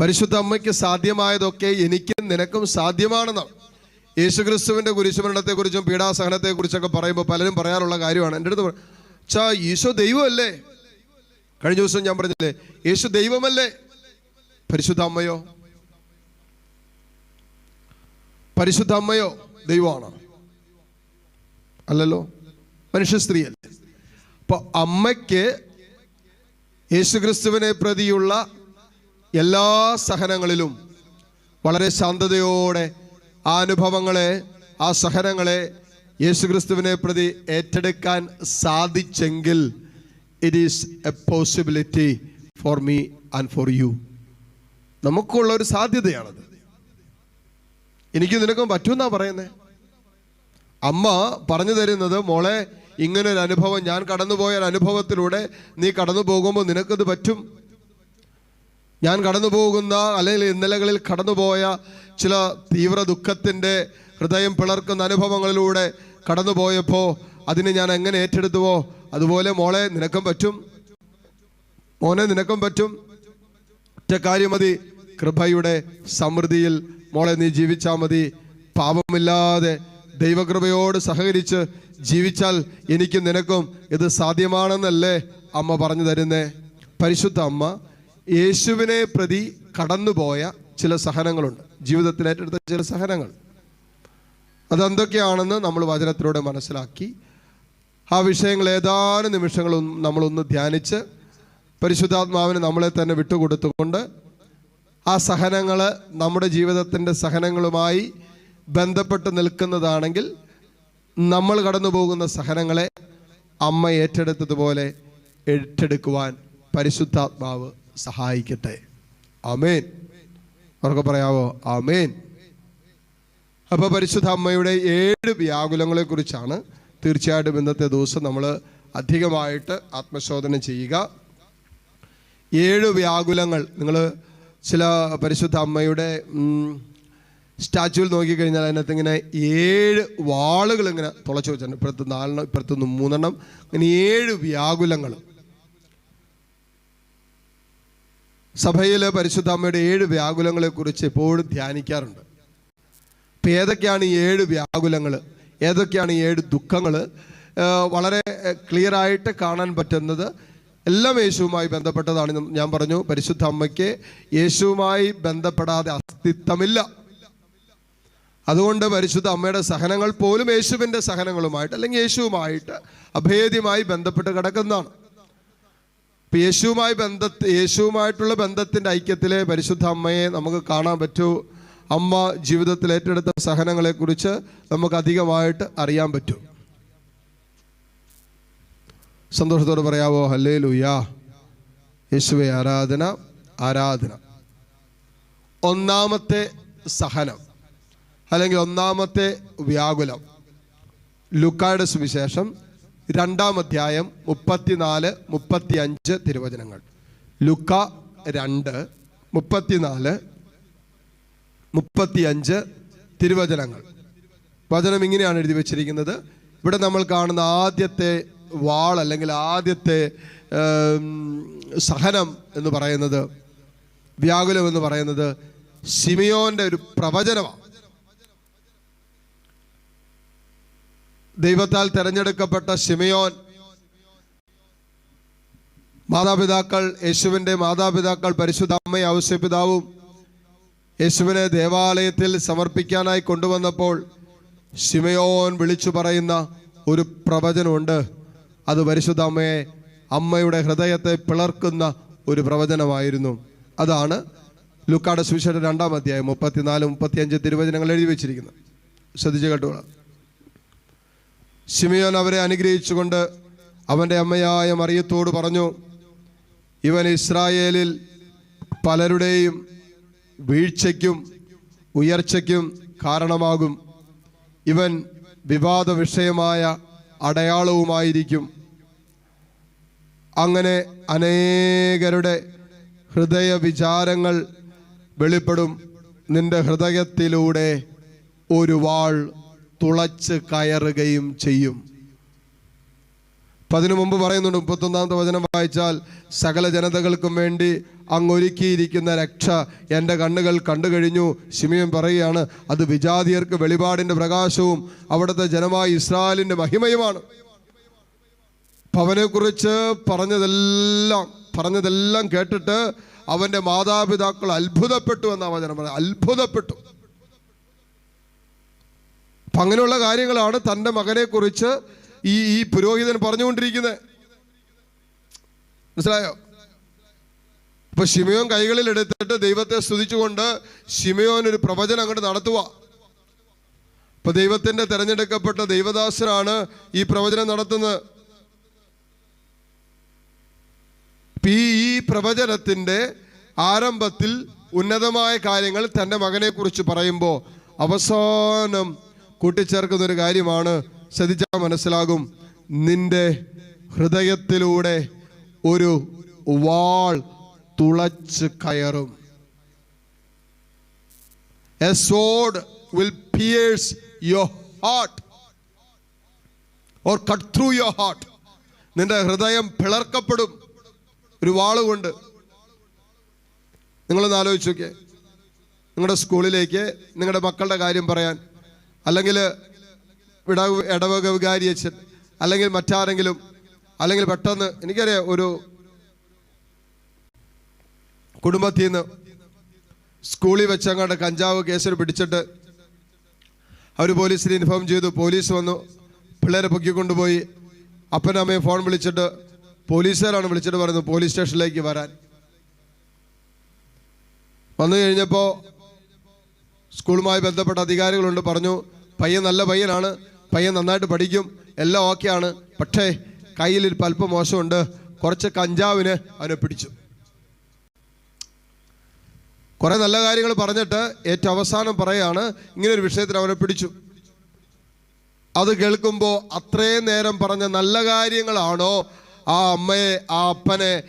പരിശുദ്ധ അമ്മയ്ക്ക് സാധ്യമായതൊക്കെ എനിക്കും നിനക്കും സാധ്യമാണെന്നാണ് യേശുക്രിസ്തുവിന്റെ കുരിശുമരണത്തെക്കുറിച്ചും പീഡാസഹനത്തെക്കുറിച്ചൊക്കെ പറയുമ്പോൾ പലരും പറയാനുള്ള കാര്യമാണ്. എന്റെ അടുത്ത് ചാ ഈശോ ദൈവമല്ലേ? കഴിഞ്ഞ ദിവസം ഞാൻ പറഞ്ഞില്ലേ യേശു ദൈവമല്ലേ? പരിശുദ്ധ അമ്മയോ? പരിശുദ്ധ അമ്മയോ? ദൈവമാണോ? അല്ലല്ലോ? മനുഷ്യ സ്ത്രീയല്ലേ? അപ്പൊ അമ്മയ്ക്ക് യേശുക്രിസ്തുവിനെ പ്രതിയുള്ള എല്ലാ സഹനങ്ങളിലും വളരെ ശാന്തതയോടെ ആ അനുഭവങ്ങളെ ആ സഹനങ്ങളെ യേശുക്രിസ്തുവിനെ പ്രതി ഏറ്റെടുക്കാൻ സാധിച്ചെങ്കിൽ it is a possibility for me and for you നമുക്കുള്ള ഒരു സാധ്യതയാണത്. എനിക്ക് നിനക്കും പറ്റുമെന്നാ പറയുന്നത് അമ്മ പറഞ്ഞു തരുന്നത് മോളെ ഇങ്ങനൊരു അനുഭവം ഞാൻ കടന്നുപോയ അനുഭവത്തിലൂടെ നീ കടന്നു പോകുമ്പോൾ നിനക്കത് പറ്റും. ഞാൻ കടന്നു പോകുന്ന അല്ലെങ്കിൽ ഇന്നലകളിൽ കടന്നുപോയ ചില തീവ്ര ദുഃഖത്തിന്റെ ഹൃദയം പിളർക്കുന്ന അനുഭവങ്ങളിലൂടെ കടന്നുപോയപ്പോൾ അതിനെ ഞാൻ എങ്ങനെ ഏറ്റെടുത്തുവോ അതുപോലെ മോളെ നിനക്കും പറ്റും. മോനെ നിനക്കും പറ്റും. ഒറ്റ കാര്യം മതി. കൃപയുടെ സമൃദ്ധിയിൽ മോളെ നീ ജീവിച്ചാൽ മതി. പാപമില്ലാതെ ദൈവകൃപയോട് സഹകരിച്ച് ജീവിച്ചാൽ എനിക്കും നിനക്കും ഇത് സാധ്യമാണെന്നല്ലേ അമ്മ പറഞ്ഞു തരുന്നേ. പരിശുദ്ധ അമ്മ യേശുവിനെ പ്രതി കടന്നുപോയ ചില സഹനങ്ങളുണ്ട്. ജീവിതത്തിൽ ഏറ്റെടുത്ത ചില സഹനങ്ങൾ. അതെന്തൊക്കെയാണെന്ന് നമ്മൾ വചനത്തിലൂടെ മനസ്സിലാക്കി. ആ വിഷയങ്ങൾ ഏതാനും നിമിഷങ്ങളും നമ്മളൊന്ന് ധ്യാനിച്ച് പരിശുദ്ധാത്മാവിന് നമ്മളെ തന്നെ വിട്ടുകൊടുത്തുകൊണ്ട് ആ സഹനങ്ങൾ നമ്മുടെ ജീവിതത്തിന്റെ സഹനങ്ങളുമായി ബന്ധപ്പെട്ട് നിൽക്കുന്നതാണെങ്കിൽ നമ്മൾ കടന്നു പോകുന്ന സഹനങ്ങളെ അമ്മ ഏറ്റെടുത്തതുപോലെ ഏറ്റെടുക്കുവാൻ പരിശുദ്ധാത്മാവ് സഹായിക്കട്ടെ. അമേൻ അവർക്ക് പറയാവോ? അമേൻ അപ്പോൾ പരിശുദ്ധ അമ്മയുടെ ഏഴ് വ്യാകുലങ്ങളെ കുറിച്ചാണ് തീർച്ചയായിട്ടും ഇന്നത്തെ ദിവസം നമ്മൾ അധികമായിട്ട് ആത്മശോധന ചെയ്യുക. ഏഴ് വ്യാകുലങ്ങൾ നിങ്ങൾ ചില പരിശുദ്ധ അമ്മയുടെ സ്റ്റാച്ചുവിൽ നോക്കിക്കഴിഞ്ഞാൽ അതിനകത്ത് ഇങ്ങനെ ഏഴ് വാളുകൾ ഇങ്ങനെ തുളച്ചു വെച്ചിട്ടുണ്ട്. ഇപ്പുറത്ത് നാലെണ്ണം ഇപ്പുറത്ത് മൂന്നെണ്ണം. ഇങ്ങനെ ഏഴ് വ്യാകുലങ്ങൾ. സഭയിലെ പരിശുദ്ധ അമ്മയുടെ ഏഴ് വ്യാകുലങ്ങളെക്കുറിച്ച് എപ്പോഴും ധ്യാനിക്കാറുണ്ട്. അപ്പം ഏതൊക്കെയാണ് ഈ ഏഴ് വ്യാകുലങ്ങൾ? ഏതൊക്കെയാണ് ഈ ഏഴ് ദുഃഖങ്ങൾ? വളരെ ക്ലിയറായിട്ട് കാണാൻ പറ്റുന്നത് എല്ലാം യേശുവുമായി ബന്ധപ്പെട്ടതാണ് ഞാൻ പറഞ്ഞു. പരിശുദ്ധ അമ്മയ്ക്ക് യേശുവുമായി ബന്ധപ്പെടാതെ അസ്തിത്വമില്ല. അതുകൊണ്ട് പരിശുദ്ധ അമ്മയുടെ സഹനങ്ങൾ പോലും യേശുവിന്റെ സഹനങ്ങളുമായിട്ട് അല്ലെങ്കിൽ യേശുവുമായിട്ട് അഭേദ്യമായി ബന്ധപ്പെട്ട് കിടക്കുന്നതാണ്. ഇപ്പം യേശുവുമായി ബന്ധത്തെ യേശുവുമായിട്ടുള്ള ബന്ധത്തിന്റെ ഐക്യത്തിലെ പരിശുദ്ധ അമ്മയെ നമുക്ക് കാണാൻ പറ്റൂ. അമ്മ ജീവിതത്തിൽ ഏറ്റെടുത്ത സഹനങ്ങളെക്കുറിച്ച് നമുക്ക് അധികമായിട്ട് അറിയാൻ പറ്റൂ. സന്തോഷത്തോട് പറയാവോ? ഹല്ലേ ലുയാ യേശുവെ ആരാധന ആരാധന. ഒന്നാമത്തെ സഹനം അല്ലെങ്കിൽ ഒന്നാമത്തെ വ്യാകുലം. ലുക്കായുടെ സുവിശേഷം രണ്ടാം അധ്യായം മുപ്പത്തിനാല് മുപ്പത്തി അഞ്ച് തിരുവചനങ്ങൾ. ലുക്ക രണ്ട് മുപ്പത്തിനാല് മുപ്പത്തിയഞ്ച് തിരുവചനങ്ങൾ. വചനം ഇങ്ങനെയാണ് എഴുതി വച്ചിരിക്കുന്നത്. ഇവിടെ നമ്മൾ കാണുന്ന ആദ്യത്തെ വാൾ അല്ലെങ്കിൽ ആദ്യത്തെ സഹനം എന്ന് പറയുന്നത് വ്യാകുലം എന്ന് പറയുന്നത് സിമിയോന്റെ ഒരു പ്രവചനമാണ്. ദൈവത്താൽ തെരഞ്ഞെടുക്കപ്പെട്ട ഷിമിയോൻ മാതാപിതാക്കൾ യേശുവിന്റെ മാതാപിതാക്കൾ പരിശുദ്ധ അമ്മയെ ഔസ്യപിതാവും യേശുവിനെ ദേവാലയത്തിൽ സമർപ്പിക്കാനായി കൊണ്ടുവന്നപ്പോൾ ഷിമയോൻ വിളിച്ചു പറയുന്ന ഒരു പ്രവചനമുണ്ട്. അത് പരിശുദ്ധ അമ്മയെ അമ്മയുടെ ഹൃദയത്തെ പിളർക്കുന്ന ഒരു പ്രവചനമായിരുന്നു. അതാണ് ലുക്കാട് സുവിശേഷം രണ്ടാം അധ്യായം മുപ്പത്തിനാല് മുപ്പത്തിയഞ്ച് തിരുവചനങ്ങൾ എഴുതി വെച്ചിരിക്കുന്നത്. ശ്രദ്ധിച്ചു കേട്ടോളാം. ശിമയോൻ അവരെ അനുഗ്രഹിച്ചുകൊണ്ട് അവന്റെ അമ്മയായ മറിയത്തോട് പറഞ്ഞു ഇവൻ ഇസ്രായേലിൽ പലരുടെയും വീഴ്ചയ്ക്കും ഉയർച്ചയ്ക്കും കാരണമാകും. ഇവൻ വിവാദ വിഷയമായ അടയാളവുമായിരിക്കും. അങ്ങനെ അനേകരുടെ ഹൃദയ വിചാരങ്ങൾ വെളിപ്പെടും. നിന്റെ ഹൃദയത്തിലൂടെ ഒരു വാൾ തുളച്ച് കയറുകയും ചെയ്യും. അപ്പം അതിനു മുമ്പ് പറയുന്നുണ്ട് മുപ്പത്തൊന്നാമത്തെ വചനം വായിച്ചാൽ സകല ജനതകൾക്കും വേണ്ടി അങ്ങൊരുക്കിയിരിക്കുന്ന രക്ഷ എന്റെ കണ്ണുകൾ കണ്ടു കഴിഞ്ഞു ശിമിയൻ പറയുകയാണ് അത് വിജാതിയർക്ക് വെളിപാടിന്റെ പ്രകാശവും അവിടുത്തെ ജനമായ ഇസ്രായേലിന്റെ മഹിമയുമാണ്. അവനെക്കുറിച്ച് പറഞ്ഞതെല്ലാം പറഞ്ഞതെല്ലാം കേട്ടിട്ട് അവന്റെ മാതാപിതാക്കൾ അത്ഭുതപ്പെട്ടു എന്നാണ് വചനം പറയുന്നത്. അത്ഭുതപ്പെട്ടു. അപ്പം അങ്ങനെയുള്ള കാര്യങ്ങളാണ് തന്റെ മകനെക്കുറിച്ച് ഈ ഈ പുരോഹിതൻ പറഞ്ഞുകൊണ്ടിരിക്കുന്നത്. മനസ്സിലായോ? അപ്പൊ ഷിമയോൻ കൈകളിൽ എടുത്തിട്ട് ദൈവത്തെ സ്തുതിച്ചുകൊണ്ട് ഷിമയോൻ ഒരു പ്രവചനം അങ്ങോട്ട് നടത്തുക അപ്പൊ ദൈവത്തിന്റെ തെരഞ്ഞെടുക്കപ്പെട്ട ദൈവദാസനാണ് ഈ പ്രവചനം നടത്തുന്നത്. ഈ പ്രവചനത്തിന്റെ ആരംഭത്തിൽ ഉന്നതമായ കാര്യങ്ങൾ തന്റെ മകനെ കുറിച്ച് പറയുമ്പോൾ അവസാനം കൂട്ടിച്ചേർക്കുന്ന ഒരു കാര്യമാണ്. ശ്രദ്ധിച്ചാൽ മനസ്സിലാകും. നിന്റെ ഹൃദയത്തിലൂടെ ഒരു വാൾ തുളച്ച് കയറും. A sword will pierce your heart or cut through your heart നിന്റെ ഹൃദയം പിളർക്കപ്പെടും. ഒരു വാളുകൊണ്ട് നിങ്ങളൊന്ന് ആലോചിച്ച് നോക്കിയേ. നിങ്ങളുടെ സ്കൂളിലേക്ക് നിങ്ങളുടെ മക്കളുടെ കാര്യം പറയാൻ. അല്ലെങ്കിൽ ഇടവ ഇടവക വികാരി അച്ഛൻ അല്ലെങ്കിൽ മറ്റാരെങ്കിലും അല്ലെങ്കിൽ പെട്ടെന്ന് എനിക്കറിയാം ഒരു കുടുംബത്തിൽ നിന്ന് സ്കൂളിൽ വെച്ച് അങ്ങോട്ട് കഞ്ചാവ് കേസിൽ പിടിച്ചിട്ട് അവർ പോലീസിനെ ഇൻഫോം ചെയ്തു പോലീസ് വന്നു പിള്ളേരെ പൊക്കിക്കൊണ്ടുപോയി കൊണ്ടുപോയി അമ്മയും ഫോൺ വിളിച്ചിട്ട് പോലീസുകാരാണ് വിളിച്ചിട്ട് പറയുന്നത് പോലീസ് സ്റ്റേഷനിലേക്ക് വരാൻ. വന്നു കഴിഞ്ഞപ്പോൾ സ്കൂളുമായി ബന്ധപ്പെട്ട അധികാരികളുണ്ട് പറഞ്ഞു പയ്യൻ നല്ല പയ്യനാണ് പയ്യൻ നന്നായിട്ട് പഠിക്കും എല്ലാം ഓക്കെയാണ് പക്ഷേ കയ്യിൽ ഒരു പൽപ്പം മോശമുണ്ട് കുറച്ച് കഞ്ചാവിന് അവനെ പിടിച്ചു. കുറെ നല്ല കാര്യങ്ങൾ പറഞ്ഞിട്ട് ഏറ്റവും അവസാനം പറയാണ് ഇങ്ങനെ ഒരു വിഷയത്തിൽ അവനെ പിടിച്ചു. അത് കേൾക്കുമ്പോൾ അത്രയും നേരം പറഞ്ഞ നല്ല കാര്യങ്ങളാണോ ആ അമ്മയെ ആ അപ്പനെ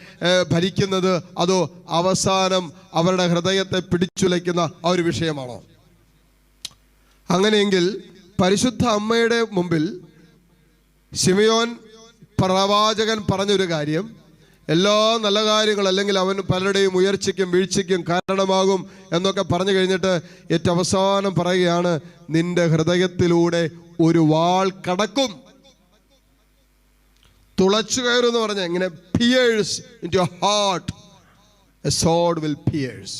ഭരിക്കുന്നത്? അതോ അവസാനം അവരുടെ ഹൃദയത്തെ പിടിച്ചുലയ്ക്കുന്ന ആ ഒരു വിഷയമാണോ? അങ്ങനെയെങ്കിൽ പരിശുദ്ധ അമ്മയുടെ മുമ്പിൽ ശിമയോൻ പ്രവാചകൻ പറഞ്ഞൊരു കാര്യം. എല്ലാ നല്ല കാര്യങ്ങൾ അല്ലെങ്കിൽ അവൻ പലരുടെയും ഉയർച്ചയ്ക്കും വീഴ്ചയ്ക്കും കാരണമാകും എന്നൊക്കെ പറഞ്ഞു കഴിഞ്ഞിട്ട് ഏറ്റവും അവസാനം പറയുകയാണ് നിന്റെ ഹൃദയത്തിലൂടെ ഒരു വാൾ കടക്കും. തുളച്ചു കയറും എന്ന് പറഞ്ഞ ഇങ്ങനെ pierce into heart a sword will pierce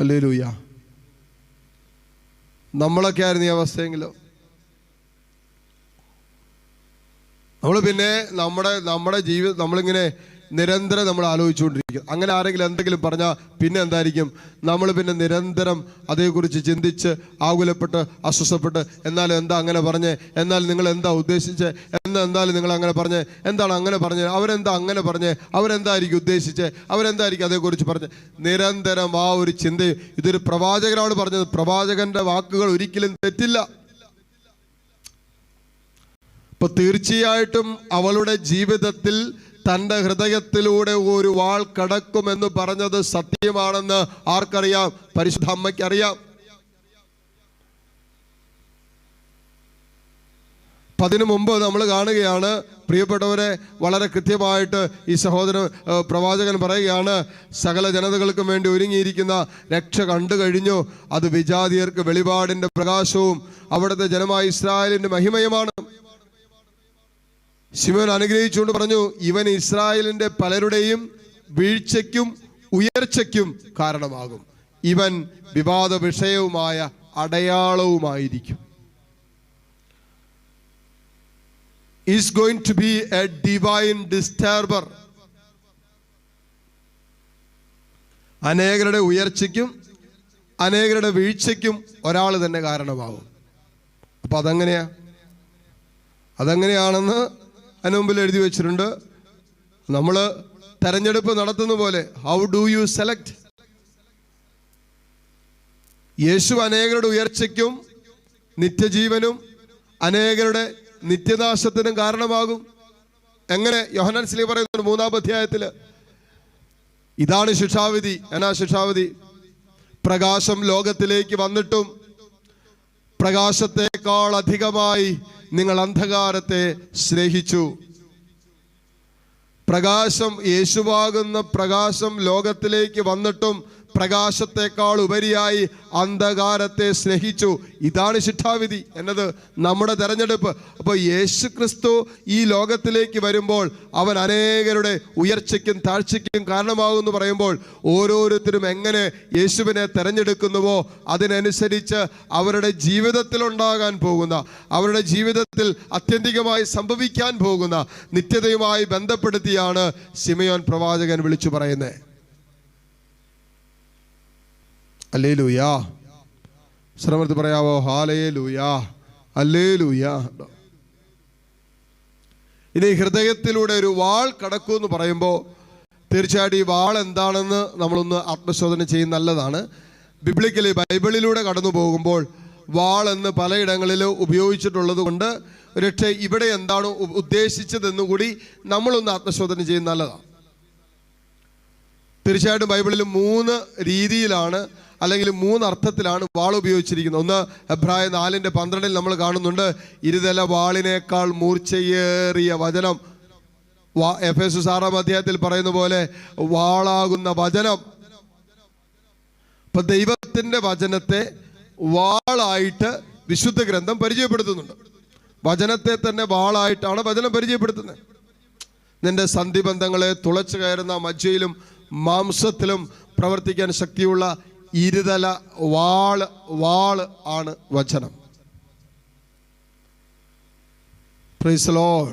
അല്ലേ ലൂയ നമ്മളൊക്കെ ആയിരുന്നു ഈ അവസ്ഥയെങ്കിലോ. നമ്മൾ പിന്നെ നമ്മുടെ നമ്മുടെ ജീവിതം നമ്മളിങ്ങനെ നിരന്തരം നമ്മൾ ആലോചിച്ചുകൊണ്ടിരിക്കും. അങ്ങനെ ആരെങ്കിലും എന്തെങ്കിലും പറഞ്ഞാൽ പിന്നെ എന്തായിരിക്കും? നമ്മൾ പിന്നെ നിരന്തരം അതേക്കുറിച്ച് ചിന്തിച്ച് ആകുലപ്പെട്ട് അസ്വസ്ഥപ്പെട്ട് എന്നാൽ എന്താ അങ്ങനെ പറഞ്ഞേ? എന്നാൽ നിങ്ങൾ എന്താ ഉദ്ദേശിച്ച്? എന്താ എന്തായാലും നിങ്ങൾ അങ്ങനെ പറഞ്ഞേ? എന്താണ് അങ്ങനെ പറഞ്ഞത് അവരെന്താ അങ്ങനെ പറഞ്ഞേ? അവരെന്തായിരിക്കും ഉദ്ദേശിച്ച്? അവരെന്തായിരിക്കും അതേക്കുറിച്ച് പറഞ്ഞ്? നിരന്തരം ആ ഒരു ചിന്ത ഇതൊരു പ്രവാചകനാണ് പറഞ്ഞത്. പ്രവാചകന്റെ വാക്കുകൾ ഒരിക്കലും തെറ്റില്ല. ഇപ്പൊ തീർച്ചയായിട്ടും അവളുടെ ജീവിതത്തിൽ തന്റെ ഹൃദയത്തിലൂടെ ഒരു വാൾ കടക്കുമെന്ന് പറഞ്ഞത് സത്യമാണെന്ന് ആർക്കറിയാം? പരിശുദ്ധ അമ്മയ്ക്കറിയാം അതിനു മുമ്പ് നമ്മൾ കാണുകയാണ്. പ്രിയപ്പെട്ടവരെ വളരെ കൃത്യമായിട്ട് ഈ സഹോദരൻ പ്രവാചകൻ പറയുകയാണ് സകല ജനതകൾക്കും വേണ്ടി ഒരുങ്ങിയിരിക്കുന്ന രക്ഷ കണ്ടു കഴിഞ്ഞു. അത് വിജാതിയർക്ക് വെളിപാടിന്റെ പ്രകാശവും അവിടുത്തെ ജനമായ ഇസ്രായേലിന്റെ മഹിമയുമാണ്. ശിവൻ അനുഗ്രഹിച്ചുകൊണ്ട് പറഞ്ഞു ഇവൻ ഇസ്രായേലിന്റെ പലരുടെയും വീഴ്ചയ്ക്കും ഉയർച്ചയ്ക്കും കാരണമാകും. ഇവൻ വിവാദ വിഷയവുമായ അടയാളവുമായിരിക്കും. Is going to be a divine disturber അനേകരുടെ ഉയർച്ചയ്ക്കും അനേകരുടെ വീഴ്ചയ്ക്കും ഒരാൾ തന്നെ കാരണമാകും. അപ്പൊ അതെങ്ങനെയാ? അതെങ്ങനെയാണെന്ന് അതിന് മുമ്പിൽ എഴുതി വെച്ചിട്ടുണ്ട്. നമ്മൾ തെരഞ്ഞെടുപ്പ് നടത്തുന്ന പോലെ how do you select Yesu അനേകരുടെ ഉയർച്ചയ്ക്കും നിത്യജീവനും അനേകരുടെ നിത്യനാശത്തിനും കാരണമാകും. എങ്ങനെ? യോഹനാൻ സ്ലീ പറയുന്നുണ്ട് മൂന്നാം അധ്യായത്തിൽ ഇതാണ് ശിക്ഷാവിധി. എന്നാ ശിക്ഷാവിധി? പ്രകാശം ലോകത്തിലേക്ക് വന്നിട്ടും പ്രകാശത്തെക്കാൾ അധികമായി നിങ്ങൾ അന്ധകാരത്തെ സ്നേഹിച്ചു. പ്രകാശം യേശുവാകുന്ന പ്രകാശം ലോകത്തിലേക്ക് വന്നിട്ടും പ്രകാശത്തെക്കാൾ ഉപരിയായി അന്ധകാരത്തെ സ്നേഹിച്ചു. ഇതാണ് ശിക്ഷാവിധി എന്നത് നമ്മുടെ തെരഞ്ഞെടുപ്പ്. അപ്പോൾ യേശു ക്രിസ്തു ഈ ലോകത്തിലേക്ക് വരുമ്പോൾ അവൻ അനേകരുടെ ഉയർച്ചയ്ക്കും താഴ്ചയ്ക്കും കാരണമാകുമെന്ന് പറയുമ്പോൾ ഓരോരുത്തരും എങ്ങനെ യേശുവിനെ തെരഞ്ഞെടുക്കുന്നുവോ അതിനനുസരിച്ച് അവരുടെ ജീവിതത്തിലുണ്ടാകാൻ പോകുന്ന അവരുടെ ജീവിതത്തിൽ അത്യന്തികമായി സംഭവിക്കാൻ പോകുന്ന നിത്യതയുമായി ബന്ധപ്പെടുത്തിയാണ് സിമയോൻ പ്രവാചകൻ വിളിച്ചു പറയുന്നത്. അല്ലേ ലൂയാ ശ്രമത്തിൽ പറയാവോ? ഹാലേ ലൂയാ അല്ലേ ലൂയാ ഇനി ഹൃദയത്തിലൂടെ ഒരു വാൾ കടക്കൂ എന്ന് പറയുമ്പോൾ തീർച്ചയായിട്ടും ഈ വാൾ എന്താണെന്ന് നമ്മളൊന്ന് ആത്മശോധന ചെയ്യുന്ന നല്ലതാണ്. ബിബ്ലിക്കലി ബൈബിളിലൂടെ കടന്നു പോകുമ്പോൾ വാൾ എന്ന് പലയിടങ്ങളിൽ ഉപയോഗിച്ചിട്ടുള്ളത് കൊണ്ട് പക്ഷേ ഇവിടെ എന്താണ് ഉദ്ദേശിച്ചതെന്ന് കൂടി നമ്മളൊന്ന് ആത്മശോധന ചെയ്യുന്ന നല്ലതാണ് തീർച്ചയായിട്ടും ബൈബിളിൽ മൂന്ന് രീതിയിലാണ് അല്ലെങ്കിൽ മൂന്ന് അർത്ഥത്തിലാണ് വാൾ ഉപയോഗിച്ചിരിക്കുന്നത്. ഒന്ന് എബ്രായ നാലിന്റെ പന്ത്രണ്ടിൽ നമ്മൾ കാണുന്നുണ്ട് ഇരുതല വാളിനേക്കാൾ മൂർച്ചയേറിയ വചനം. വാ എഫ് എസ് ആറാം അധ്യായത്തിൽ പറയുന്ന പോലെ വാളാകുന്ന വചനം. ഇപ്പൊ ദൈവത്തിന്റെ വചനത്തെ വാളായിട്ട് വിശുദ്ധ ഗ്രന്ഥം പരിചയപ്പെടുത്തുന്നുണ്ട്. വചനത്തെ തന്നെ വാളായിട്ടാണ് വചനം പരിചയപ്പെടുത്തുന്നത്. നിന്റെ സന്ധിബന്ധങ്ങളെ തുളച്ചു കയറുന്ന മജ്ജയിലും മാംസത്തിലും പ്രവർത്തിക്കാൻ ശക്തിയുള്ള ഇരുതല വാൾ വാൾ ആണ് വചനം. പ്രൈസലോ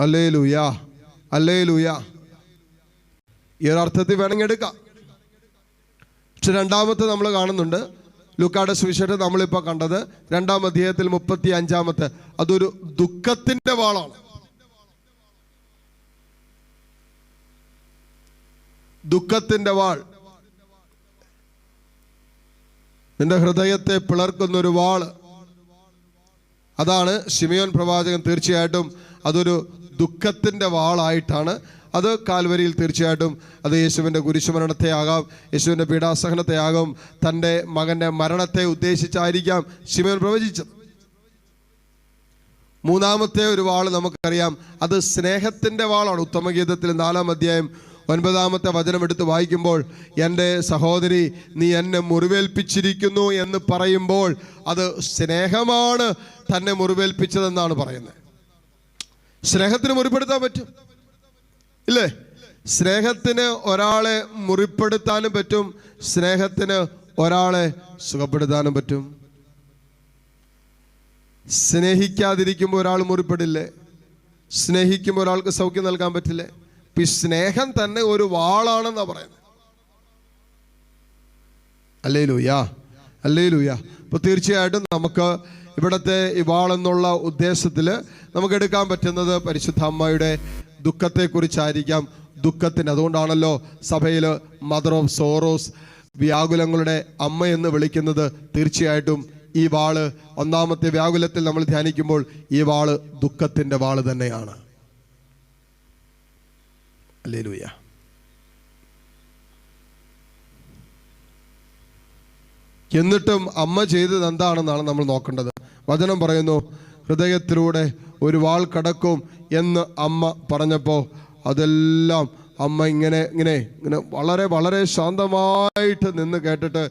അല്ലേ ലൂയാ അല്ലേ ലൂയാ ഈ ഒരു അർത്ഥത്തിൽ വേണമെങ്കിൽ എടുക്കാം. പക്ഷെ രണ്ടാമത്തെ നമ്മൾ കാണുന്നുണ്ട്. ലുക്കാട സുവിശേഷം നമ്മളിപ്പോൾ കണ്ടത് രണ്ടാം അധ്യായത്തിൽ മുപ്പത്തി അഞ്ചാമത്തെ അതൊരു ദുഃഖത്തിന്റെ വാളാണ്. ദുഃഖത്തിന്റെ വാൾ. നിന്റെ ഹൃദയത്തെ പിളർക്കുന്ന ഒരു വാൾ അതാണ് ശിമയോൻ പ്രവാചകൻ തീർച്ചയായിട്ടും അതൊരു ദുഃഖത്തിന്റെ വാളായിട്ടാണ്. അത് കാൽവരിയിൽ തീർച്ചയായിട്ടും അത് യേശുവിന്റെ കുരിശുമരണത്തെ ആകാം യേശുവിന്റെ പീഡാസഹനത്തെ ആകും തന്റെ മകന്റെ മരണത്തെ ഉദ്ദേശിച്ചായിരിക്കാം ശിമയോൻ പ്രവചിച്ചത്. മൂന്നാമത്തെ ഒരു വാൾ നമുക്കറിയാം. അത് സ്നേഹത്തിന്റെ വാളാണ്. ഉത്തമഗീതത്തിൽ നാലാം അധ്യായം ഒൻപതാമത്തെ വചനം എടുത്ത് വായിക്കുമ്പോൾ എന്റെ സഹോദരി നീ എന്നെ മുറിവേൽപ്പിച്ചിരിക്കുന്നു എന്ന് പറയുമ്പോൾ അത് സ്നേഹമാണ് തന്നെ മുറിവേൽപ്പിച്ചതെന്നാണ് പറയുന്നത്. സ്നേഹത്തിന് മുറിപ്പെടുത്താൻ പറ്റും. ഇല്ലേ? സ്നേഹത്തിന് ഒരാളെ മുറിപ്പെടുത്താനും പറ്റും. സ്നേഹത്തിന് ഒരാളെ സുഖപ്പെടുത്താനും പറ്റും. സ്നേഹിക്കാതിരിക്കുമ്പോൾ ഒരാൾ മുറിപ്പെടില്ലേ? സ്നേഹിക്കുമ്പോൾ ഒരാൾക്ക് സൗഖ്യം നൽകാൻ പറ്റില്ലേ? സ്നേഹം തന്നെ ഒരു വാളാണെന്നാ പറയുന്നത്. അല്ലേ ലൂയാ അല്ലേ ലൂയാ അപ്പോൾ തീർച്ചയായിട്ടും നമുക്ക് ഇവിടുത്തെ ഈ വാളെന്നുള്ള ഉദ്ദേശത്തിൽ നമുക്ക് എടുക്കാൻ പറ്റുന്നത് പരിശുദ്ധ അമ്മയുടെ ദുഃഖത്തെക്കുറിച്ചായിരിക്കാം. ദുഃഖത്തിന് അതുകൊണ്ടാണല്ലോ സഭയിൽ മദർ ഓഫ് സോറോസ് വ്യാകുലങ്ങളുടെ അമ്മ എന്ന് വിളിക്കുന്നത്. തീർച്ചയായിട്ടും ഈ വാൾ ഒന്നാമത്തെ വ്യാകുലത്തിൽ നമ്മൾ ധ്യാനിക്കുമ്പോൾ ഈ വാൾ ദുഃഖത്തിന്റെ വാൾ തന്നെയാണ്. അല്ലേ ലൂയ എന്നിട്ടും അമ്മ ചെയ്തത് എന്താണെന്നാണ് നമ്മൾ നോക്കേണ്ടത്. വചനം പറയുന്നു ഹൃദയത്തിലൂടെ ഒരു വാൾ കടക്കും എന്ന് അമ്മ പറഞ്ഞപ്പോൾ അതെല്ലാം അമ്മ ഇങ്ങനെ ഇങ്ങനെ ഇങ്ങനെ വളരെ വളരെ ശാന്തമായിട്ട് നിന്ന് കേട്ടിട്ട്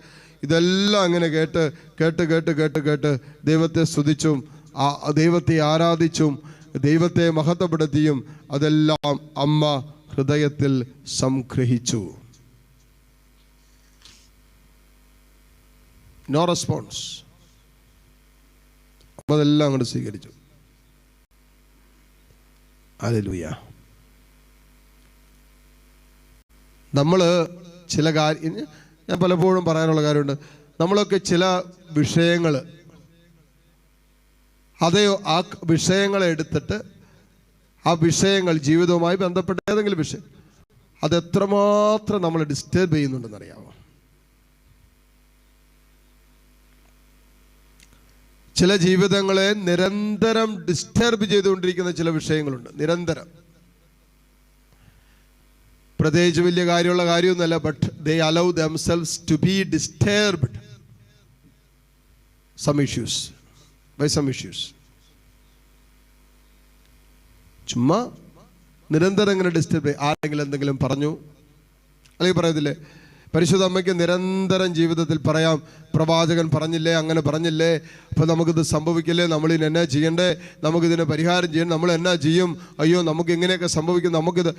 ഇതെല്ലാം അങ്ങനെ കേട്ട് കേട്ട് കേട്ട് കേട്ട് കേട്ട് ദൈവത്തെ സ്തുതിച്ചും ആ ദൈവത്തെ ആരാധിച്ചും ദൈവത്തെ മഹത്വപ്പെടുത്തിയും അതെല്ലാം അമ്മ ഹൃദയത്തിൽ സംഗ്രഹിച്ചു. നോ റെസ്പോൺസ് അപ്പൊ അതെല്ലാം അങ്ങോട്ട് സ്വീകരിച്ചു. അതിലൂയ നമ്മൾ ചില കാര്യം ഞാൻ പലപ്പോഴും പറയാനുള്ള കാര്യമുണ്ട്. നമ്മളൊക്കെ ചില വിഷയങ്ങൾ അതെയോ ആ വിഷയങ്ങളെ എടുത്തിട്ട് ആ വിഷയങ്ങൾ ജീവിതവുമായി ബന്ധപ്പെട്ട ഏതെങ്കിലും വിഷയം അത് എത്രമാത്രം നമ്മൾ ഡിസ്റ്റർബ് ചെയ്യുന്നുണ്ടെന്നറിയാമോ ചില ജീവിതങ്ങളെ നിരന്തരം ഡിസ്റ്റർബ് ചെയ്തുകൊണ്ടിരിക്കുന്ന ചില വിഷയങ്ങളുണ്ട്. നിരന്തരം. പ്രത്യേകിച്ച് വലിയ കാര്യമുള്ള കാര്യമൊന്നുമല്ല but they allow themselves to be disturbed some issues by some issues ചുമ്മാ നിരന്തരം ഇങ്ങനെ ഡിസ്റ്റർബ് ആരെങ്കിലും എന്തെങ്കിലും പറഞ്ഞു? അല്ലെങ്കിൽ പറയത്തില്ലേ പരിശുദ്ധ അമ്മയ്ക്ക് നിരന്തരം ജീവിതത്തിൽ പറയാം പ്രവാചകൻ പറഞ്ഞില്ലേ അങ്ങനെ പറഞ്ഞില്ലേ അപ്പോൾ നമുക്കിത് സംഭവിക്കില്ലേ നമ്മളിന് എന്നാ ചെയ്യണ്ടേ നമുക്കിതിന് പരിഹാരം ചെയ്യണം നമ്മൾ എന്നാ ചെയ്യും അയ്യോ നമുക്ക് ഇങ്ങനെയൊക്കെ സംഭവിക്കും നമുക്കിത്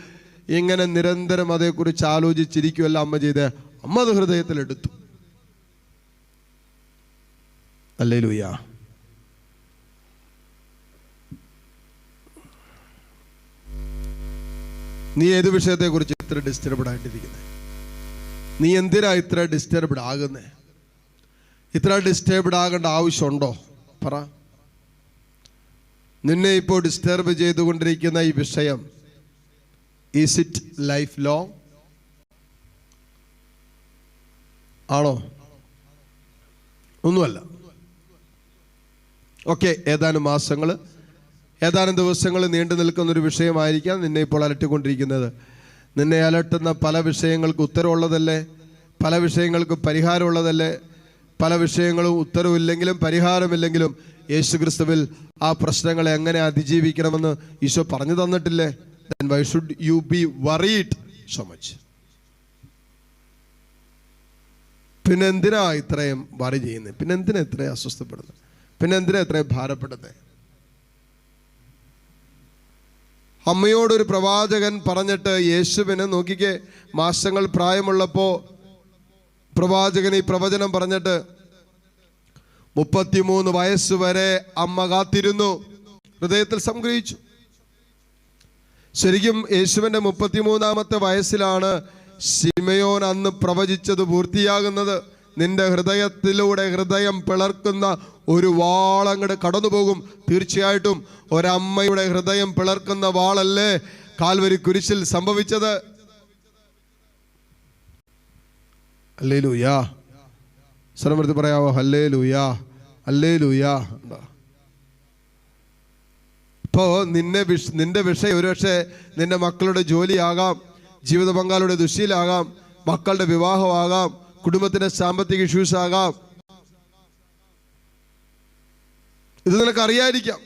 ഇങ്ങനെ നിരന്തരം അതേക്കുറിച്ച് ആലോചിച്ചിരിക്കുമല്ല അമ്മ ചെയ്ത്. അമ്മ ഹൃദയത്തിലെടുത്തു. അല്ലേ ലൂയ്യ നീ ഏത് വിഷയത്തെക്കുറിച്ച് ഇത്ര ഡിസ്റ്റർബ്ഡ് ആയിട്ടിരിക്കുന്നത് നീ എന്തിനാ ഇത്ര ഡിസ്റ്റർബ്ഡ് ആകുന്നേ? ഇത്ര ഡിസ്റ്റർബ്ഡ് ആകേണ്ട ആവശ്യമുണ്ടോ? പറ. നിന്നെ ഇപ്പോൾ ഡിസ്റ്റർബ് ചെയ്തുകൊണ്ടിരിക്കുന്ന ഈ വിഷയം ഈസ് ഇറ്റ് ലൈഫ് ലോങ് ആണോ? ഒന്നുമല്ല. ഓക്കെ ഏതാനും മാസങ്ങൾ ഏതാനും ദിവസങ്ങൾ നീണ്ടു നിൽക്കുന്ന ഒരു വിഷയമായിരിക്കാം നിന്നെ ഇപ്പോൾ അലട്ടിക്കൊണ്ടിരിക്കുന്നത്. നിന്നെ അലട്ടുന്ന പല വിഷയങ്ങൾക്ക് ഉത്തരവുള്ളതല്ലേ? പല വിഷയങ്ങൾക്ക് പരിഹാരമുള്ളതല്ലേ? പല വിഷയങ്ങളും ഉത്തരവില്ലെങ്കിലും പരിഹാരമില്ലെങ്കിലും യേശു ക്രിസ്തുവിൽ ആ പ്രശ്നങ്ങളെ എങ്ങനെ അതിജീവിക്കണമെന്ന് ഈശോ പറഞ്ഞു തന്നിട്ടില്ലേ? Then why should you be worried so much പിന്നെ എന്തിനാ ഇത്രയും വറി ചെയ്യുന്നത് പിന്നെ എന്തിനാ ഇത്രയും അസ്വസ്ഥപ്പെടുന്നത് പിന്നെ എന്തിനാ ഇത്രയും ഭാരപ്പെടുന്നത് അമ്മയോടൊരു പ്രവാചകൻ പറഞ്ഞിട്ട് യേശുവിന് നോക്കിക്കേ മാസങ്ങൾ പ്രായമുള്ളപ്പോൾ പ്രവാചകൻ ഈ പ്രവചനം പറഞ്ഞിട്ട് മുപ്പത്തിമൂന്ന് വയസ്സ് വരെ അമ്മ കാത്തിരുന്നു. ഹൃദയത്തിൽ സംഗ്രഹിച്ചു. ശരിക്കും യേശുവിന്റെ മുപ്പത്തിമൂന്നാമത്തെ വയസ്സിലാണ് ശിമയോൻ അന്ന് പ്രവചിച്ചത് പൂർത്തിയാകുന്നത്. നിന്റെ ഹൃദയത്തിലൂടെ ഹൃദയം പിളർക്കുന്ന ഒരു വാളങ്ങട് കടന്നു പോകും തീർച്ചയായിട്ടും ഒരമ്മയുടെ ഹൃദയം പിളർക്കുന്ന വാളല്ലേ കാൽവരി കുരിശിൽ സംഭവിച്ചത്? അല്ലേ ലൂയാ സ്വരമെടുത്ത് പറയാവോ? അല്ലേ ലൂയാ അല്ലേ ലൂയാ ഇപ്പോൾ നിന്നെ വിഷ നിന്റെ വിഷയം ഒരുപക്ഷെ നിന്റെ മക്കളുടെ ജോലിയാകാം ജീവിത പങ്കാളിയുടെ ദുശീലാകാം മക്കളുടെ വിവാഹമാകാം കുടുംബത്തിന്റെ സാമ്പത്തിക ഇഷ്യൂസ് ആകാം ഇത് നിനക്ക് അറിയാതിരിക്കാം.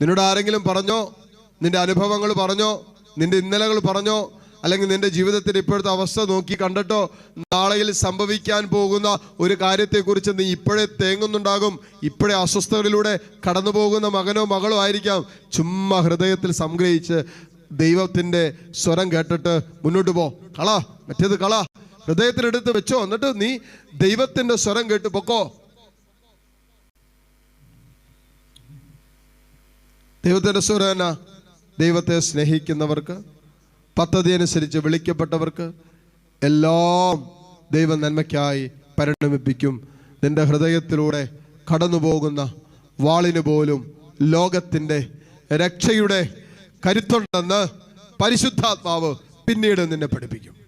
നിന്നോട് ആരെങ്കിലും പറഞ്ഞോ? നിന്റെ അനുഭവങ്ങൾ പറഞ്ഞോ? നിന്റെ ഇന്നലകൾ പറഞ്ഞോ? അല്ലെങ്കിൽ നിന്റെ ജീവിതത്തിന്റെ ഇപ്പോഴത്തെ അവസ്ഥ നോക്കി കണ്ടിട്ടോ? നാളെയിൽ സംഭവിക്കാൻ പോകുന്ന ഒരു കാര്യത്തെക്കുറിച്ച് നീ ഇപ്പോഴേ തേങ്ങുന്നുണ്ടാകും. ഇപ്പോഴേ അസ്വസ്ഥതകളിലൂടെ കടന്നു പോകുന്ന മകനോ മകളോ ആയിരിക്കാം. ചുമ്മാ ഹൃദയത്തിൽ സംഗ്രഹിച്ച് ദൈവത്തിന്റെ സ്വരം കേട്ടിട്ട് മുന്നോട്ട് പോ. കള മറ്റേത് കള. ഹൃദയത്തിലെടുത്ത് വെച്ചോ. എന്നിട്ട് നീ ദൈവത്തിന്റെ സ്വരം കേട്ട് പൊക്കോ. ദൈവത്തിന്റെ സുരേന ദൈവത്തെ സ്നേഹിക്കുന്നവർക്ക് പദ്ധതി അനുസരിച്ച് വിളിക്കപ്പെട്ടവർക്ക് എല്ലാം ദൈവം നന്മയ്ക്കായി പരിണമിപ്പിക്കും. നിന്റെ ഹൃദയത്തിലൂടെ കടന്നുപോകുന്ന വാളിന് പോലും ലോകത്തിന്റെ രക്ഷയുടെ കരുത്തുണ്ടെന്ന് പരിശുദ്ധാത്മാവ് പിന്നീട് നിന്നെ പഠിപ്പിക്കും.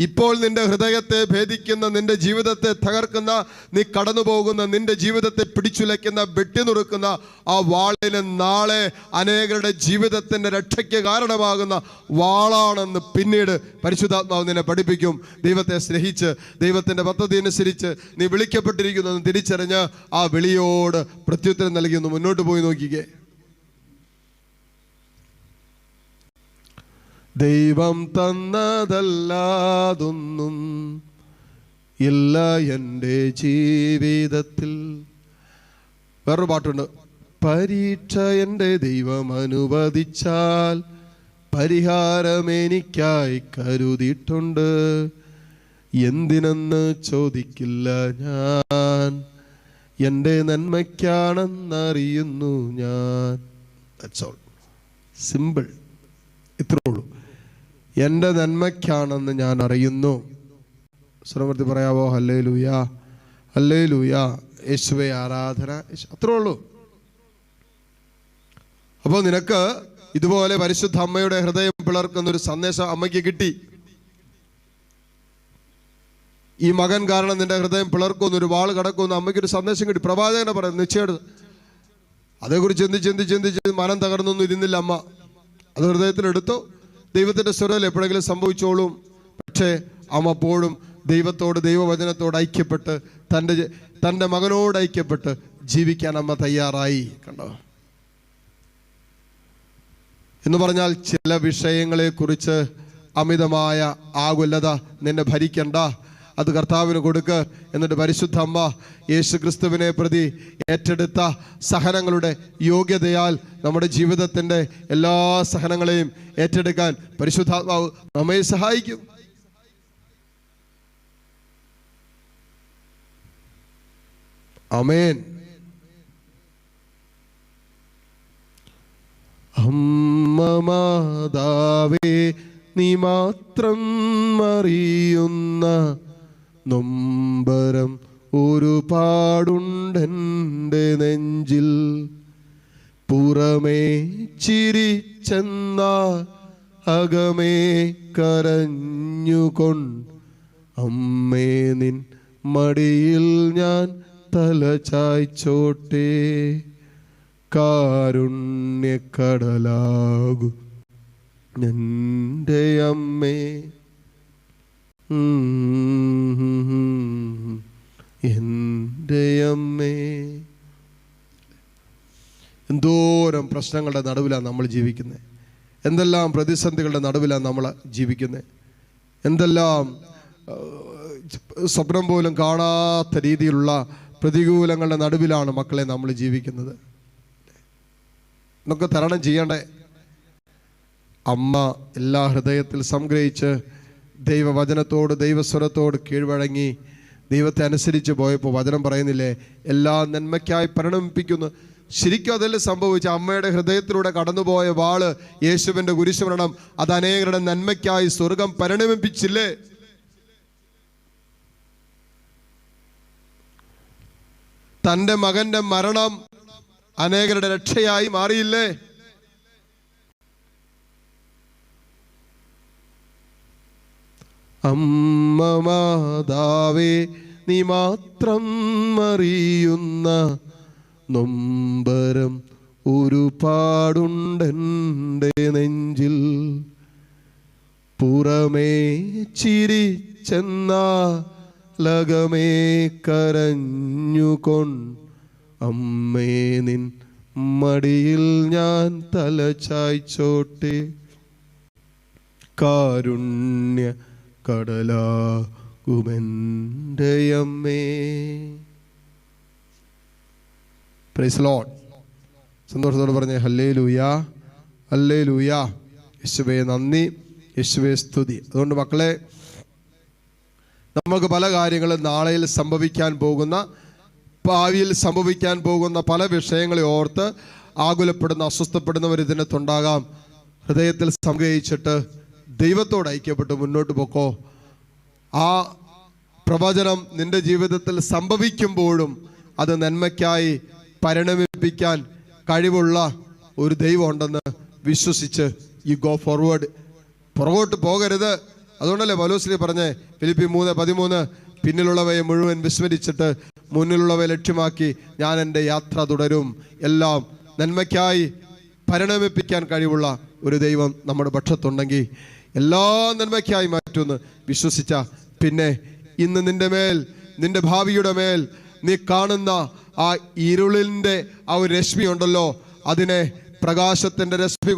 ഇപ്പോൾ നിന്റെ ഹൃദയത്തെ ഭേദിക്കുന്ന നിന്റെ ജീവിതത്തെ തകർക്കുന്ന നീ കടന്നു പോകുന്ന നിന്റെ ജീവിതത്തെ പിടിച്ചുലയ്ക്കുന്ന വെട്ടിനുറുക്കുന്ന ആ വാളിന് നാളെ അനേകരുടെ ജീവിതത്തിന്റെ രക്ഷയ്ക്ക് കാരണമാകുന്ന വാളാണെന്ന് പിന്നീട് പരിശുദ്ധാത്മാവ് നിന്നെ പഠിപ്പിക്കും. ദൈവത്തെ സ്നേഹിച്ച് ദൈവത്തിന്റെ പദ്ധതി അനുസരിച്ച് നീ വിളിക്കപ്പെട്ടിരിക്കുന്നു തിരിച്ചറിഞ്ഞ് ആ വിളിയോട് പ്രത്യുത്തരം നൽകി മുന്നോട്ട് പോയി നോക്കിക്കേ. ദൈവം തന്നതല്ലാതൊന്നും ഇല്ല എന്റെ ജീവിതത്തിൽ. വേറൊരു പാട്ടുണ്ട്. പരീക്ഷ എന്റെ ദൈവം അനുവദിച്ചാൽ പരിഹാരം എനിക്കായി കരുതിയിട്ടുണ്ട്. എന്തിനെന്ന് ചോദിക്കില്ല ഞാൻ. എന്റെ നന്മയ്ക്കാണെന്നറിയുന്നു ഞാൻ. സിമ്പിൾ ഇത്രേ ഉള്ളൂ. എന്റെ നന്മയ്ക്കാണെന്ന് ഞാൻ അറിയുന്നു. സ്വരമൂർത്തി പറയാവോ? അല്ലേ ലൂയ അല്ലേ ലൂയ യേശുവെ ആരാധന. അത്രേ ഉള്ളൂ. അപ്പോൾ നിനക്ക് ഇതുപോലെ പരിശുദ്ധ അമ്മയുടെ ഹൃദയം പിളർക്കുന്ന ഒരു സന്ദേശം അമ്മയ്ക്ക് കിട്ടി. ഈ മകൻ കാരണം നിന്റെ ഹൃദയം പിളർക്കുന്നു ഒരു വാൾ കടക്കുന്നു അമ്മയ്ക്ക് ഒരു സന്ദേശം കിട്ടി. പ്രവാചകനെ പറയുന്നത് നിശ്ചയം അതേക്കുറിച്ച് ചിന്തിച്ച് ചിന്തിച്ച് ചിന്തിച്ച് മനം തകർന്നൊന്നും ഇരുന്നില്ല അമ്മ. അത് ഹൃദയത്തിലെടുത്തു. ദൈവത്തിന്റെ സ്വരം എപ്പോഴെങ്കിലും സംഭവിച്ചോളും. പക്ഷേ അമ്മ അപ്പോഴും ദൈവത്തോട് ദൈവവചനത്തോട് ഐക്യപ്പെട്ട് തന്റെ തന്റെ മകനോട് ഐക്യപ്പെട്ട് ജീവിക്കാൻ അമ്മ തയ്യാറായി. കണ്ടോ? എന്ന് പറഞ്ഞാൽ ചില വിഷയങ്ങളെക്കുറിച്ച് അമിതമായ ആകുലത നിന്നെ ഭരിക്കണ്ട. അത് കർത്താവിന് കൊടുക്ക്. എന്നിട്ട് പരിശുദ്ധ അമ്മ യേശു ക്രിസ്തുവിനെ പ്രതി ഏറ്റെടുത്ത സഹനങ്ങളുടെ യോഗ്യതയാൽ നമ്മുടെ ജീവിതത്തിന്റെ എല്ലാ സഹനങ്ങളെയും ഏറ്റെടുക്കാൻ പരിശുദ്ധാത്മാവ് നമ്മെ സഹായിക്കും. അമേൻ അമ്മ മാതാവേ നീ മാത്രം അറിയുന്ന നൊമ്പരം ഒരുപാടുണ്ടെന്റെ നെഞ്ചിൽ. പുറമേ ചിരിച്ചെന്ന അകമേ കരഞ്ഞുകൊണ്ട് അമ്മേ നിൻ മടിയിൽ ഞാൻ തല ചായ്ച്ചോട്ടെ. കാരുണ്യക്കടലാകു. എന്റെ അമ്മേ. എന്തോരം പ്രശ്നങ്ങളുടെ നടുവിലാണ് നമ്മൾ ജീവിക്കുന്നത് എന്തെല്ലാം പ്രതിസന്ധികളുടെ നടുവിലാണ് നമ്മൾ ജീവിക്കുന്നത് എന്തെല്ലാം സ്വപ്നം പോലും കാണാത്ത രീതിയിലുള്ള പ്രതികൂലങ്ങളുടെ നടുവിലാണ് മക്കളെ നമ്മൾ ജീവിക്കുന്നത്. നമുക്ക് തരണം ചെയ്യണ്ടേ? അമ്മ എല്ലാ ഹൃദയത്തിൽ സംഗ്രഹിച്ച് ദൈവവചനത്തോട് ദൈവസ്വരത്തോട് കീഴ്വഴങ്ങി ദൈവത്തെ അനുസരിച്ച് പോയപ്പോൾ വചനം പറയുന്നില്ലേ? എല്ലാ നന്മയ്ക്കായി പരിണമിപ്പിക്കുന്നു. ശരിക്കും അതെല്ലാം സംഭവിച്ച അമ്മയുടെ ഹൃദയത്തിലൂടെ കടന്നുപോയ വാൾ യേശുവിന്റെ കുരിശുമരണം അത് അനേകരുടെ നന്മയ്ക്കായി സ്വർഗം പരിണമിപ്പിച്ചില്ലേ? തന്റെ മകന്റെ മരണം അനേകരുടെ രക്ഷയായി മാറിയില്ലേ? അമ്മ മാതാവേ നീ മാത്രം അറിയുന്ന നൊമ്പരം ഒരുപാടുണ്ടെന്റെ നെഞ്ചിൽ. പുറമേ ചിരിച്ചെന്ന ലകമേ കരഞ്ഞുകൊണ്ട് അമ്മേ നിൻ മടിയിൽ ഞാൻ തല ചായ്ച്ചോട്ടെ. കാരുണ്യ കടലാകുമെന്റെ അമ്മേ പ്രൈസ് സന്തോഷത്തോടെ പറഞ്ഞേ ഹല്ലേ ലൂയാ ഹല്ലേ ലൂയാ യേശുവേ നന്ദി. യേശുവേ സ്തുതി. അതുകൊണ്ട് മക്കളെ നമുക്ക് പല കാര്യങ്ങളും നാളെയിൽ സംഭവിക്കാൻ പോകുന്ന ഭാവിയിൽ സംഭവിക്കാൻ പോകുന്ന പല വിഷയങ്ങളെ ഓർത്ത് ആകുലപ്പെടുന്ന അസ്വസ്ഥപ്പെടുന്നവർ ഇതിനകത്തുണ്ടാകാം ഹൃദയത്തിൽ സംഗ്രഹിച്ചിട്ട് ദൈവത്തോട് ഐക്യപ്പെട്ട് മുന്നോട്ട് പോക്കോ. ആ പ്രവചനം നിന്റെ ജീവിതത്തിൽ സംഭവിക്കുമ്പോഴും അത് നന്മയ്ക്കായി പരിണമിപ്പിക്കാൻ കഴിവുള്ള ഒരു ദൈവം ഉണ്ടെന്ന് വിശ്വസിച്ച് ഈ ഗോ ഫോർവേഡ്. പുറകോട്ട് പോകരുത്. അതുകൊണ്ടല്ലേ പലോസ്ലി പറഞ്ഞേ? ഫിലിപ്പി മൂന്ന് പതിമൂന്ന് പിന്നിലുള്ളവയെ മുഴുവൻ വിസ്മരിച്ചിട്ട് മുന്നിലുള്ളവയെ ലക്ഷ്യമാക്കി ഞാൻ എന്റെ യാത്ര തുടരും. എല്ലാം നന്മയ്ക്കായി പരിണമിപ്പിക്കാൻ കഴിവുള്ള ഒരു ദൈവം നമ്മുടെ പക്ഷത്തുണ്ടെങ്കിൽ എല്ലാ നന്മയ്ക്കായി മാറ്റുമെന്ന് വിശ്വസിച്ച പിന്നെ ഇന്ന് നിന്റെ മേൽ നിന്റെ ഭാവിയുടെ മേൽ നീ കാണുന്ന ആ ഇരുളിന്റെ ആ ഒരു രശ്മി ഉണ്ടല്ലോ. അതിനെ പ്രകാശത്തിന്റെ രശ്മി